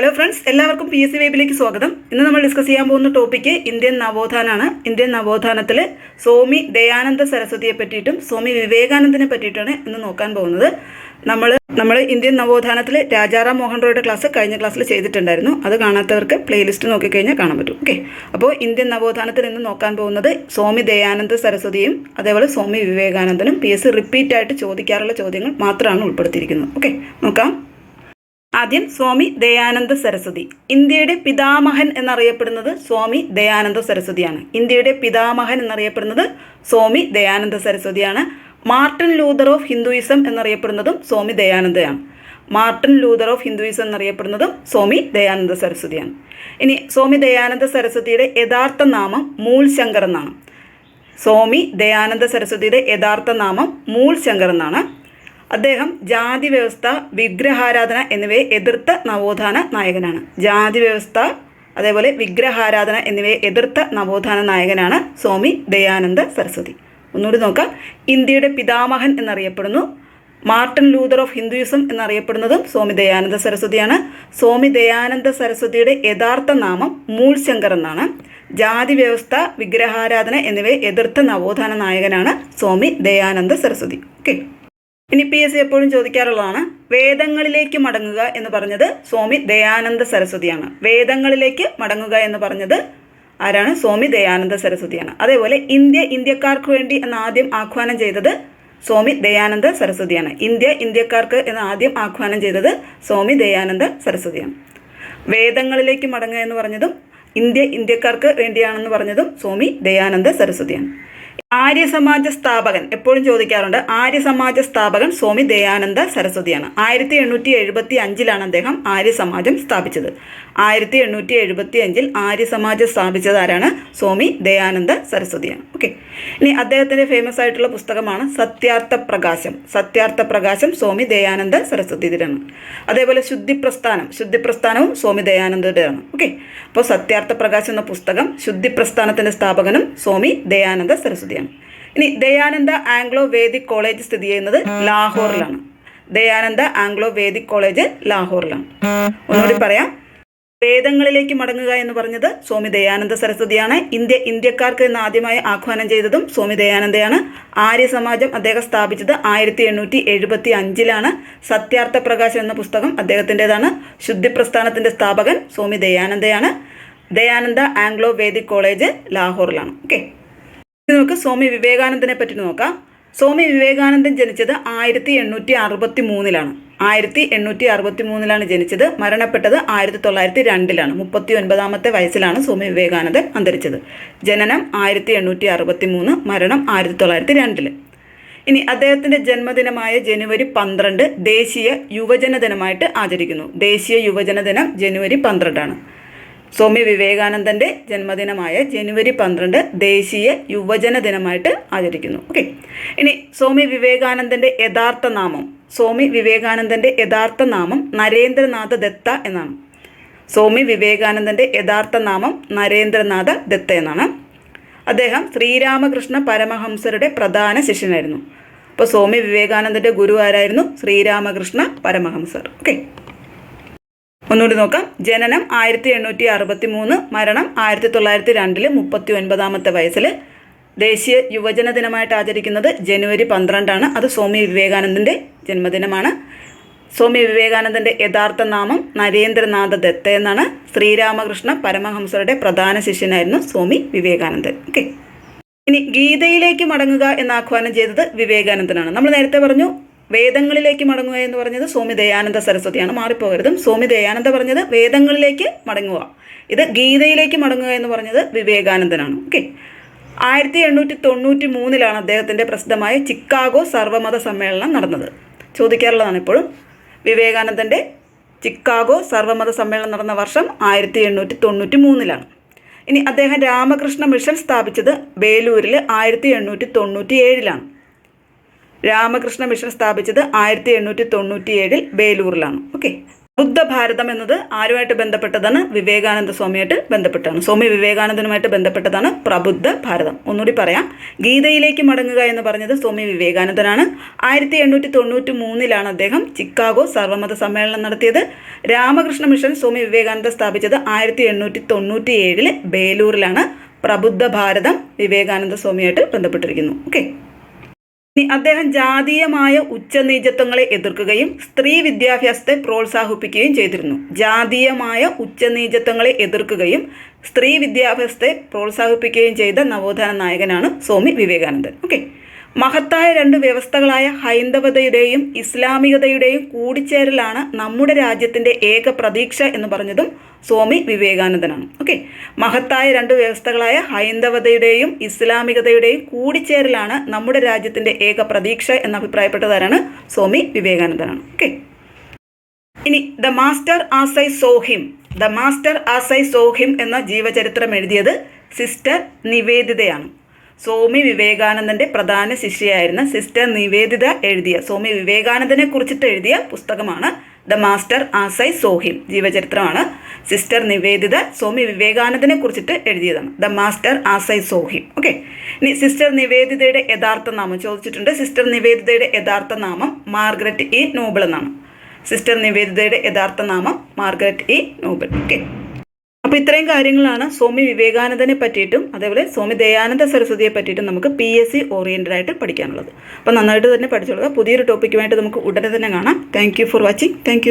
Hello friends എല്ലാവർക്കും P S C വേബിലേക്ക് സ്വാഗതം. ഇന്ന് നമ്മൾ ഡിസ്കസ് ചെയ്യാൻ പോകുന്ന ടോപ്പിക്ക് ഇന്ത്യൻ നവോത്ഥാനാണ്. ഇന്ത്യൻ നവോത്ഥാനത്തിൽ സ്വാമി ദയാനന്ദ സരസ്വതിയെ പറ്റിയിട്ടും സ്വാമി വിവേകാനന്ദനെ പറ്റിയിട്ടാണ് ഇന്ന് നോക്കാൻ പോകുന്നത്. നമ്മൾ നമ്മൾ ഇന്ത്യൻ നവോത്ഥാനത്തിൽ രാജാറാം മോഹൻ റോയുടെ ക്ലാസ് കഴിഞ്ഞ ക്ലാസ്സിൽ ചെയ്തിട്ടുണ്ടായിരുന്നു. അത് കാണാത്തവർക്ക് പ്ലേലിസ്റ്റ് നോക്കിക്കഴിഞ്ഞാൽ കാണാൻ പറ്റും. ഓക്കെ അപ്പോൾ ഇന്ത്യൻ നവോത്ഥാനത്തിൽ ഇന്ന് നോക്കാൻ പോകുന്നത് സ്വാമി ദയാനന്ദ സരസ്വതിയും അതേപോലെ സ്വാമി വിവേകാനന്ദനും പി എസ് റിപ്പീറ്റായിട്ട് ചോദിക്കാറുള്ള ചോദ്യങ്ങൾ മാത്രമാണ് ഉൾപ്പെടുത്തിയിരിക്കുന്നത്. ഓക്കെ നോക്കാം. ആദ്യം സ്വാമി ദയാനന്ദ സരസ്വതി. ഇന്ത്യയുടെ പിതാമഹൻ എന്നറിയപ്പെടുന്നത് സ്വാമി ദയാനന്ദ സരസ്വതിയാണ്. ഇന്ത്യയുടെ പിതാമഹൻ എന്നറിയപ്പെടുന്നത് സ്വാമി ദയാനന്ദ സരസ്വതിയാണ്. മാർട്ടിൻ ലൂതർ ഓഫ് ഹിന്ദുയിസം എന്നറിയപ്പെടുന്നതും സ്വാമി ദയാനന്ദയാണ്. മാർട്ടിൻ ലൂതർ ഓഫ് ഹിന്ദുയിസം എന്നറിയപ്പെടുന്നതും സ്വാമി ദയാനന്ദ സരസ്വതിയാണ്. ഇനി സ്വാമി ദയാനന്ദ സരസ്വതിയുടെ യഥാർത്ഥ നാമം മൂൽ ശങ്കർ എന്നാണ്. സ്വാമി ദയാനന്ദ സരസ്വതിയുടെ യഥാർത്ഥ നാമം മൂൽ ശങ്കർ എന്നാണ്. അദ്ദേഹം ജാതി വ്യവസ്ഥ വിഗ്രഹാരാധന എന്നിവയെ എതിർത്ത നവോത്ഥാന നായകനാണ്. ജാതി വ്യവസ്ഥ അതേപോലെ വിഗ്രഹാരാധന എന്നിവയെ എതിർത്ത നവോത്ഥാന നായകനാണ് സ്വാമി ദയാനന്ദ സരസ്വതി. ഒന്നുകൂടി നോക്കാം. ഇന്ത്യയുടെ പിതാമഹൻ എന്നറിയപ്പെടുന്നു. മാർട്ടിൻ ലൂതർ ഓഫ് ഹിന്ദുയിസം എന്നറിയപ്പെടുന്നതും സ്വാമി ദയാനന്ദ സരസ്വതിയാണ്. സ്വാമി ദയാനന്ദ സരസ്വതിയുടെ യഥാർത്ഥ നാമം മൂൾ ശങ്കർ എന്നാണ്. ജാതി വ്യവസ്ഥ വിഗ്രഹാരാധന എന്നിവയെ എതിർത്ത നവോത്ഥാന നായകനാണ് സ്വാമി ദയാനന്ദ സരസ്വതി. ഓക്കെ. ഇനി പി എസ് സി എപ്പോഴും ചോദിക്കാറുള്ളതാണ് വേദങ്ങളിലേക്ക് മടങ്ങുക എന്ന് പറഞ്ഞത് സ്വാമി ദയാനന്ദ സരസ്വതിയാണ്. വേദങ്ങളിലേക്ക് മടങ്ങുക എന്ന് പറഞ്ഞത് ആരാണ്? സ്വാമി ദയാനന്ദ സരസ്വതിയാണ്. അതേപോലെ ഇന്ത്യ ഇന്ത്യക്കാർക്ക് വേണ്ടി എന്ന് ആദ്യം ആഹ്വാനം ചെയ്തത് സ്വാമി ദയാനന്ദ സരസ്വതിയാണ്. ഇന്ത്യ ഇന്ത്യക്കാർക്ക് എന്ന് ആദ്യം ആഹ്വാനം ചെയ്തത് സ്വാമി ദയാനന്ദ സരസ്വതിയാണ്. വേദങ്ങളിലേക്ക് മടങ്ങുക എന്ന് പറഞ്ഞതും ഇന്ത്യ ഇന്ത്യക്കാർക്ക് വേണ്ടിയാണെന്ന് പറഞ്ഞതും സ്വാമി ദയാനന്ദ സരസ്വതിയാണ്. ആര്യസമാജ സ്ഥാപകൻ എപ്പോഴും ചോദിക്കാറുണ്ട് ആര്യസമാജ സ്ഥാപകൻ സ്വാമി ദയാനന്ദ സരസ്വതിയാണ്. ആയിരത്തി എണ്ണൂറ്റി എഴുപത്തി അഞ്ചിലാണ് അദ്ദേഹം ആര്യസമാജം സ്ഥാപിച്ചത്. ആയിരത്തി എണ്ണൂറ്റി എഴുപത്തി അഞ്ചിൽ ആര്യസമാജം സ്ഥാപിച്ചത് ആരാണ് സ്വാമി ദയാനന്ദ സരസ്വതിയാണ്. ഓക്കെ ഇനി അദ്ദേഹത്തിന്റെ ഫേമസ് ആയിട്ടുള്ള പുസ്തകമാണ് സത്യാർത്ഥ പ്രകാശം. സത്യാർത്ഥ പ്രകാശം സ്വാമി ദയാനന്ദ സരസ്വതിയുടെയാണ് അതേപോലെ ശുദ്ധി പ്രസ്ഥാനം ശുദ്ധി പ്രസ്ഥാനവും സ്വാമി ദയാനന്ദയുടെയാണ് ഓക്കെ അപ്പോൾ സത്യാർത്ഥ പ്രകാശം എന്ന പുസ്തകം ശുദ്ധി പ്രസ്ഥാനത്തിന്റെ സ്ഥാപകനും സ്വാമി ദയാനന്ദ സരസ്വതിയാണ്. ഇനി ദയാനന്ദ ആംഗ്ലോ വേദിക് കോളേജ് സ്ഥിതി ചെയ്യുന്നത് ലാഹോറിലാണ്. ദയാനന്ദ ആംഗ്ലോ വേദിക് കോളേജ് ലാഹോറിലാണ്. ഒന്നുകൂടി പറയാം. വേദങ്ങളിലേക്ക് മടങ്ങുക എന്ന് പറഞ്ഞത് സ്വാമി ദയാനന്ദ സരസ്വതിയാണ്. ഇന്ത്യ ഇന്ത്യക്കാർക്ക് എന്ന് ആദ്യമായി ആഹ്വാനം ചെയ്തതും സ്വാമി ദയാനന്ദയാണ്. ആര്യ സമാജം അദ്ദേഹം സ്ഥാപിച്ചത് ആയിരത്തി എണ്ണൂറ്റി എഴുപത്തി അഞ്ചിലാണ് സത്യാർത്ഥ പ്രകാശം എന്ന പുസ്തകം അദ്ദേഹത്തിന്റെതാണ്. ശുദ്ധി പ്രസ്ഥാനത്തിന്റെ സ്ഥാപകൻ സ്വാമി ദയാനന്ദയാണ്. ദയാനന്ദ ആംഗ്ലോ വേദിക് കോളേജ് ലാഹോറിലാണ്. ഓക്കെ. നമുക്ക് സ്വാമി വിവേകാനന്ദനെ പറ്റി നോക്കാം. സ്വാമി വിവേകാനന്ദൻ ജനിച്ചത് ആയിരത്തി എണ്ണൂറ്റി അറുപത്തി മൂന്നിലാണ് ആയിരത്തി എണ്ണൂറ്റി അറുപത്തി മൂന്നിലാണ് ജനിച്ചത്. മരണപ്പെട്ടത് ആയിരത്തി തൊള്ളായിരത്തി രണ്ടിലാണ് മുപ്പത്തി ഒൻപതാമത്തെ വയസ്സിലാണ് സ്വാമി വിവേകാനന്ദൻ അന്തരിച്ചത്. ജനനം ആയിരത്തി എണ്ണൂറ്റി അറുപത്തി മൂന്ന് മരണം ആയിരത്തി തൊള്ളായിരത്തി രണ്ടിൽ ഇനി അദ്ദേഹത്തിന്റെ ജന്മദിനമായ ജനുവരി പന്ത്രണ്ട് ദേശീയ യുവജന ദിനമായിട്ട് ആചരിക്കുന്നു. ദേശീയ യുവജന ദിനം ജനുവരി പന്ത്രണ്ടാണ്. സ്വാമി വിവേകാനന്ദന്റെ ജന്മദിനമായ ജനുവരി പന്ത്രണ്ട് ദേശീയ യുവജന ദിനമായിട്ട് ആചരിക്കുന്നു. ഓക്കെ. ഇനി സ്വാമി വിവേകാനന്ദന്റെ യഥാർത്ഥ നാമം. സ്വാമി വിവേകാനന്ദന്റെ യഥാർത്ഥ നാമം നരേന്ദ്രനാഥ ദത്ത എന്നാണ്. സ്വാമി വിവേകാനന്ദന്റെ യഥാർത്ഥ നാമം നരേന്ദ്രനാഥ ദത്ത എന്നാണ്. അദ്ദേഹം ശ്രീരാമകൃഷ്ണ പരമഹംസരുടെ പ്രധാന ശിഷ്യനായിരുന്നു. അപ്പോൾ സ്വാമി വിവേകാനന്ദന്റെ ഗുരു ആരായിരുന്നു? ശ്രീരാമകൃഷ്ണ പരമഹംസർ. ഓക്കെ. ഒന്നുകൂടി നോക്കാം. ജനനം ആയിരത്തി എണ്ണൂറ്റി അറുപത്തി മൂന്ന് മരണം ആയിരത്തി തൊള്ളായിരത്തി രണ്ടിൽ മുപ്പത്തി ഒൻപതാമത്തെ വയസ്സിൽ ദേശീയ യുവജന ദിനമായിട്ട് ആചരിക്കുന്നത് ജനുവരി പന്ത്രണ്ടാണ്. അത് സ്വാമി വിവേകാനന്ദന്റെ ജന്മദിനമാണ്. സ്വാമി വിവേകാനന്ദന്റെ യഥാർത്ഥ നാമം നരേന്ദ്രനാഥ ദത്ത എന്നാണ്. ശ്രീരാമകൃഷ്ണ പരമഹംസരുടെ പ്രധാന ശിഷ്യനായിരുന്നു സ്വാമി വിവേകാനന്ദൻ. ഓക്കെ. ഇനി ഗീതയിലേക്ക് മടങ്ങുക എന്ന് ആഹ്വാനം ചെയ്തത് വിവേകാനന്ദനാണ്. നമ്മൾ നേരത്തെ പറഞ്ഞു വേദങ്ങളിലേക്ക് മടങ്ങുക എന്ന് പറഞ്ഞത് സ്വാമി ദയാനന്ദ സരസ്വതിയാണ്. മാറിപ്പോകരുതും. സ്വാമി ദയാനന്ദ പറഞ്ഞത് വേദങ്ങളിലേക്ക് മടങ്ങുക. ഇത് ഗീതയിലേക്ക് മടങ്ങുക എന്ന് പറഞ്ഞത് വിവേകാനന്ദനാണ്. ഓക്കെ. ആയിരത്തി എണ്ണൂറ്റി തൊണ്ണൂറ്റി മൂന്നിലാണ് അദ്ദേഹത്തിന്റെ പ്രസിദ്ധമായ ചിക്കാഗോ സർവമത സമ്മേളനം നടന്നത്. ചോദിക്കാറുള്ളതാണ് ഇപ്പോഴും വിവേകാനന്ദന്റെ ചിക്കാഗോ സർവമത സമ്മേളനം നടന്ന വർഷം ആയിരത്തി എണ്ണൂറ്റി തൊണ്ണൂറ്റി മൂന്നിലാണ് ഇനി അദ്ദേഹം രാമകൃഷ്ണ മിഷൻ സ്ഥാപിച്ചത് ബേലൂരിൽ ആയിരത്തി എണ്ണൂറ്റി തൊണ്ണൂറ്റി ഏഴിലാണ് രാമകൃഷ്ണ മിഷൻ സ്ഥാപിച്ചത് ആയിരത്തി എണ്ണൂറ്റി തൊണ്ണൂറ്റി ഏഴിൽ ബേലൂരിലാണ് ഓക്കെ. ബുദ്ധഭാരതം എന്നത് ആരുമായിട്ട് ബന്ധപ്പെട്ടതാണ്? വിവേകാനന്ദ സ്വാമിയായിട്ട് ബന്ധപ്പെട്ടതാണ്. സ്വാമി വിവേകാനന്ദനുമായിട്ട് ബന്ധപ്പെട്ടതാണ് പ്രബുദ്ധ ഭാരതം. ഒന്നുകൂടി പറയാം. ഗീതയിലേക്ക് മടങ്ങുക എന്ന് പറഞ്ഞത് സ്വാമി വിവേകാനന്ദനാണ്. ആയിരത്തി എണ്ണൂറ്റി തൊണ്ണൂറ്റി മൂന്നിലാണ് അദ്ദേഹം ചിക്കാഗോ സർവമത സമ്മേളനം നടത്തിയത്. രാമകൃഷ്ണ മിഷൻ സ്വാമി വിവേകാനന്ദ സ്ഥാപിച്ചത് ആയിരത്തി എണ്ണൂറ്റി തൊണ്ണൂറ്റി ഏഴിൽ ബേലൂരിലാണ്. പ്രബുദ്ധ ഭാരതം വിവേകാനന്ദ സ്വാമിയായിട്ട് ബന്ധപ്പെട്ടിരിക്കുന്നു. ഓക്കെ. അദ്ദേഹം ജാതീയമായ ഉച്ചനീചത്വങ്ങളെ എതിർക്കുകയും സ്ത്രീ വിദ്യാഭ്യാസത്തെ പ്രോത്സാഹിപ്പിക്കുകയും ചെയ്തിരുന്നു. ജാതീയമായ ഉച്ചനീചത്വങ്ങളെ എതിർക്കുകയും സ്ത്രീ വിദ്യാഭ്യാസത്തെ പ്രോത്സാഹിപ്പിക്കുകയും ചെയ്ത നവോത്ഥാന നായകനാണ് സ്വാമി വിവേകാനന്ദൻ. ഓക്കെ. മഹത്തായ രണ്ട് വ്യവസ്ഥകളായ ഹൈന്ദവതയുടെയും ഇസ്ലാമികതയുടെയും കൂടിച്ചേരലാണ് നമ്മുടെ രാജ്യത്തിന്റെ ഏക പ്രതീക്ഷ എന്ന് പറഞ്ഞതും സ്വാമി വിവേകാനന്ദനാണ്. ഓക്കെ? മഹത്തായ രണ്ട് വ്യവസ്ഥകളായ ഹൈന്ദവതയുടെയും ഇസ്ലാമികതയുടെയും കൂടിച്ചേരലാണ് നമ്മുടെ രാജ്യത്തിന്റെ ഏക പ്രതീക്ഷ എന്ന് അഭിപ്രായപ്പെട്ടതാരാണ് സ്വാമി വിവേകാനന്ദനാണ്. ഓക്കെ? ഇനി the master as I saw him. The master as I saw him എന്ന ജീവചരിത്രം എഴുതിയത് സിസ്റ്റർ നിവേദിതയാണ്. സ്വാമി വിവേകാനന്ദന്റെ പ്രധാന ശിഷ്യയായിരുന്ന സിസ്റ്റർ നിവേദിത എഴുതിയ സ്വാമി വിവേകാനന്ദനെ കുറിച്ചിട്ട് എഴുതിയ പുസ്തകമാണ് the master as I saw him ജീവചരിത്രമാണ്. Sister Nivedita സ്വാമി വിവേകാനന്ദനെ കുറിച്ചിട്ട് എഴുതിയതാണ്. The master as I saw him. Okay. ഇനി സിസ്റ്റർ നിവേദിതയുടെ യഥാർത്ഥ നാമം ചോദിച്ചിട്ടുണ്ട്. സിസ്റ്റർ നിവേദിതയുടെ യഥാർത്ഥ നാമം മാർഗരറ്റ് ഇ നോബിൾ എന്നാണ്. സിസ്റ്റർ നിവേദിതയുടെ യഥാർത്ഥ നാമം മാർഗരറ്റ് ഇ നോബിൾ. ഓക്കെ. അപ്പോൾ ഇത്രയും കാര്യങ്ങളാണ് സ്വാമി വിവേകാനന്ദനെ പറ്റിയിട്ടും അതേപോലെ സ്വാമി ദയാനന്ദ സരസ്വതിയെ പറ്റിയിട്ടും നമുക്ക് പി എസ് സി ഓറിയന്റഡ് ആയിട്ട് പഠിക്കാനുള്ളത്. അപ്പോൾ നന്നായിട്ട് തന്നെ പഠിച്ചോളുക. പുതിയൊരു ടോപ്പിക്കുമായിട്ട് നമുക്ക് ഉടനെ തന്നെ കാണാം. Thank for watching thank